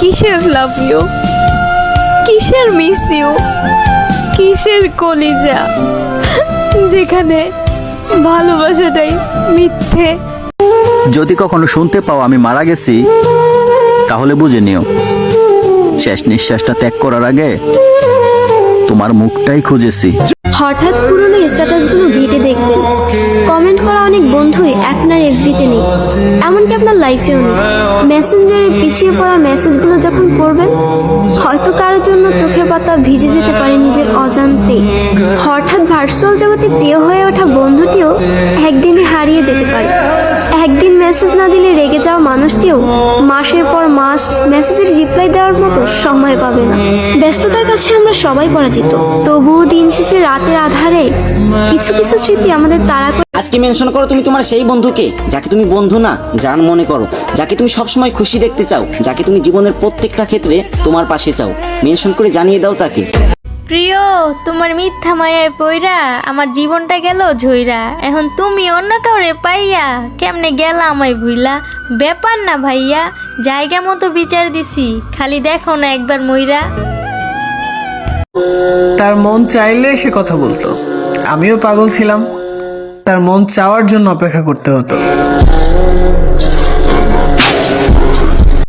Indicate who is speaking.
Speaker 1: কিসের love you কিসের miss you কিসের কলিজা? যেখানে ভালোবাসাটাই মিথ্যে।
Speaker 2: যদি কখনো শুনতে পাও আমি মারা গেছি তাহলে বুঝে নিও শেষ নিঃশ্বাসটা ত্যাগ করার আগে তোমার মুখটাই খুঁজেছি।
Speaker 3: হঠাৎ পুরনো স্ট্যাটাসগুলো বন্ধুই আপনার এফবিতে নেই। এমনকি আপনার লাইফেও নেই। মেসেঞ্জারে পিছিয়ে পড়া মেসেজগুলো যখন পড়বেন হয়তো কারোর জন্য চোখের পাতা ভিজে যেতে পারে নিজের অজান্তে হঠাৎ ভার্চুয়াল জগতে প্রিয় হয়ে ওঠা বন্ধুটিও একদিনে মেসেজ না দিলে রেগে যাওয়া মানুষটিও মাসের পর মাস মেসেজের রিপ্লাই দেওয়ার মতো সময় পাবে না। ব্যস্ততার কাছে আমরা সবাই পরাজিত। তবুও দিন শেষে রাতের আধারে কিছু কিছু স্মৃতি আমাদের তাড়া করে
Speaker 4: আজকে মেনশন করো তুমি তোমার সেই বন্ধুকে, যাকে তুমি বন্ধু না জান মনে করো, যাকে তুমি সবসময় খুশি দেখতে চাও, যাকে তুমি জীবনের প্রত্যেকটা ক্ষেত্রে তোমার পাশে চাও। মেনশন করে জানিয়ে দাও তাকে।
Speaker 5: প্রিয়, তোমার মিথ্যা মায়ায় পইরা আমার জীবনটা গেল ঝইরা। এখন তুমি অন্য কাউরে পাইয়া কেমনে গেলা আমায় ভুইলা? ব্যাপার না ভাইয়া, জায়গা মতো বিচার দিছি, খালি দেখো না একবার মইরা।
Speaker 6: তার মন চাইলে সে কথা বলতো। আমিও পাগল ছিলাম। তার মন চাওয়ার জন্য অপেক্ষা করতে হতো।